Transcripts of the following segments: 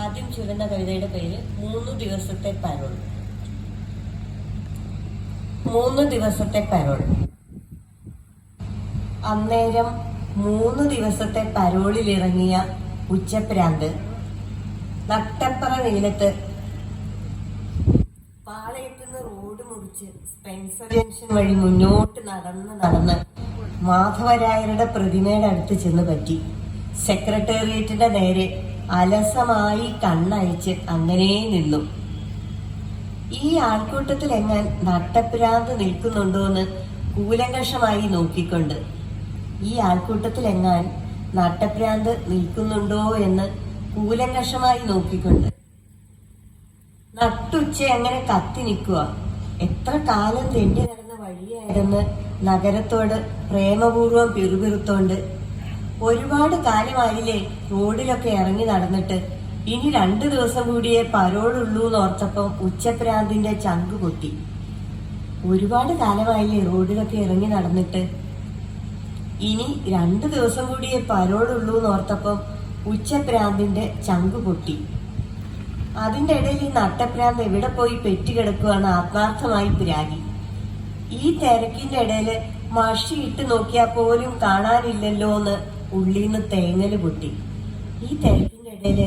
ആദ്യം ചൊല്ലുന്ന കവിതയുടെ പേര് മൂന്ന് ദിവസത്തെ പരോൾ. മൂന്ന് ദിവസത്തെ പരോൾ. അന്നേരം മൂന്ന് ദിവസത്തെ പരോളിലിറങ്ങിയ ഉച്ചപ്രാന്ത് നട്ടപ്പറ വെയിലത്ത് പാളയത്തുനിന്ന് റോഡ് മുറിച്ച് സ്പെൻസർ ജംഗ്ഷൻ വഴി മുന്നോട്ട് നടന്ന് നടന്ന് മാധവരായരുടെ പ്രതിമയുടെ അടുത്ത് ചെന്ന് പറ്റി. സെക്രട്ടേറിയറ്റിന്റെ നേരെ അലസമായി കണ്ണയച്ച് അങ്ങനെ നിന്നു. ഈ ആൾക്കൂട്ടത്തിൽ എങ്ങാൻ നട്ടപ്രാന്ത് നിൽക്കുന്നുണ്ടോന്ന് കൂലങ്കഷമായി നോക്കിക്കൊണ്ട്. ഈ ആൾക്കൂട്ടത്തിൽ എങ്ങാൻ നട്ടപ്രാന്ത് നിൽക്കുന്നുണ്ടോ എന്ന് കൂലങ്കഷമായി നോക്കിക്കൊണ്ട്. നട്ടുച്ച അങ്ങനെ കത്തി നിൽക്കുക? എത്ര കാലം തെണ്ടി നടന്ന വഴിയായിരുന്നു നഗരത്തോട് പ്രേമപൂർവം പിറുപിറുത്തോണ്ട് ഒരുപാട് കാലമായില്ലേ റോഡിലൊക്കെ ഇറങ്ങി നടന്നിട്ട്. ഇനി രണ്ടു ദിവസം കൂടിയേ പരോളുള്ളൂ എന്നോർത്തപ്പം ഉച്ചപ്രാന്തിന്റെ ചങ്ക് പൊട്ടി. ഒരുപാട് കാലമായില്ലേ റോഡിലൊക്കെ ഇറങ്ങി നടന്നിട്ട്. ഇനി രണ്ടു ദിവസം കൂടിയേ പരോളുള്ളൂ എന്നോർത്തപ്പം ഉച്ചപ്രാന്തിന്റെ ചങ്ക് പൊട്ടി. അതിന്റെ ഇടയിൽ ഈ നട്ടപ്രാന്ത് എവിടെ പോയി പെറ്റുകിടക്കുകയാണ് ആത്മാർത്ഥമായി പിരാഗി. ഈ തിരക്കിന്റെ ഇടയിൽ മഷി ഇട്ട് നോക്കിയാൽ പോലും കാണാനില്ലല്ലോ എന്ന് ഉള്ളീന്ന് തേങ്ങൽ പൊട്ടി. ഈ തിരക്കിന്റെ ഇടയിൽ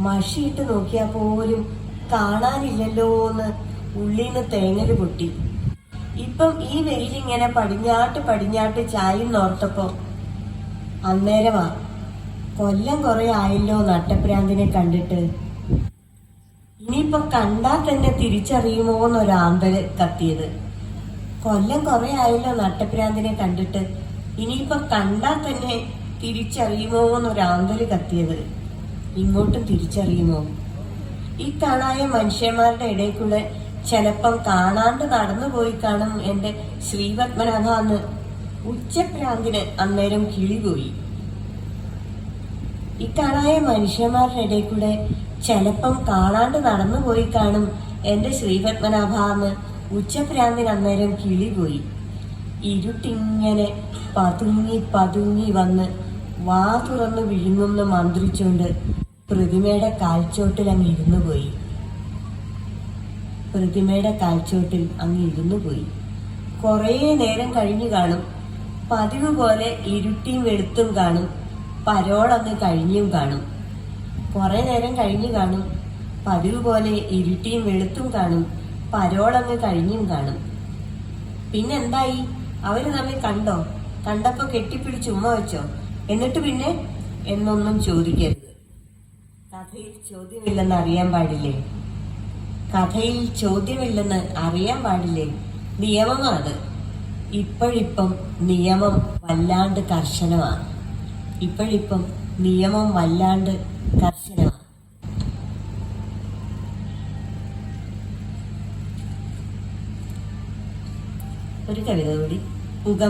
മഷിയിട്ട് നോക്കിയാൽ പോലും കാണാനില്ലല്ലോ എന്ന് ഉള്ളീന്ന് തേങ്ങൽ പൊട്ടി. ഇപ്പം ഈ വെയിലിങ്ങനെ പടിഞ്ഞാട്ട് പടിഞ്ഞാട്ട് ചായുന്നോർത്തപ്പോ അന്നേരമാ കൊല്ലം കുറെ ആയല്ലോ നട്ടപ്രാന്തിനെ കണ്ടിട്ട്. ഇനിയിപ്പം കണ്ടാൽ തന്നെ തിരിച്ചറിയുമോ എന്നൊരാന്തൽ കത്തിയത്. കൊല്ലം കുറെ ആയല്ലോ നട്ടപ്രാന്തിനെ കണ്ടിട്ട്. ഇനിയിപ്പം കണ്ടാൽ തന്നെ തിരിച്ചറിയുമോ എന്നൊരാന്തൽ കത്തിയത്. ഇങ്ങോട്ടും തിരിച്ചറിയുമോ? ഈ കാണായ മനുഷ്യന്മാരുടെ ഇടയ്ക്കുള്ള ചിലപ്പം കാണാണ്ട് നടന്നുപോയി കാണും എന്റെ ശ്രീപത്മനാഭ എന്ന് ഉച്ചപ്രാന്തിന് അന്നേരം കിളിപോയി. ഇക്കാണായ മനുഷ്യന്മാരുടെ ഇടയിൽ കൂടെ ചിലപ്പം കാണാണ്ട് നടന്നുപോയി കാണും എന്റെ ശ്രീപത്മനാഭ എന്ന് ഉച്ചപ്രാന്തിന് അന്നേരം കിളിപോയി. ഇരുട്ടിങ്ങനെ പതുങ്ങി പതുങ്ങി വന്ന് വാ തുറന്ന് വിഴുങ്ങുന്ന മന്ത്രിച്ചുകൊണ്ട് പ്രതിമയുടെ കാൽച്ചോട്ടിൽ അങ്ങ് ഇരുന്നു പോയി. പ്രതിമയുടെ കാൽച്ചോട്ടിൽ അങ്ങ് ഇരുന്നു പോയി. കുറേ നേരം കഴിഞ്ഞു കാണും. പതിവ് പോലെ ഇരുട്ടിയും വെളുത്തും കാണും. പരോളങ്ങ് കഴിഞ്ഞും കാണും. കുറേ നേരം കഴിഞ്ഞു കാണും. പതിവ് പോലെ ഇരുട്ടിയും വെളുത്തും കാണും. പരോളങ്ങ് കഴിഞ്ഞും കാണും. പിന്നെന്തായി? അവർ നമ്മെ കണ്ടോ? കണ്ടപ്പോ കെട്ടിപ്പിടിച്ച് ഉമ്മ വെച്ചോ? എന്നിട്ട് പിന്നെ എന്നൊന്നും ചോദിക്കരുത്. കഥയിൽ ചോദ്യമില്ലെന്ന് അറിയാൻ പാടില്ലേ? കഥയിൽ ചോദ്യമില്ലെന്ന് അറിയാൻ പാടില്ലേ? നിയമമാണ് ഇപ്പോഴിപ്പം നിയമം വല്ലാണ്ട് കർശനമാണ് ഇപ്പോഴിപ്പം നിയമം വല്ലാണ്ട് കർശനമാണ് ഒരു കവിത കൂടി. മുഖം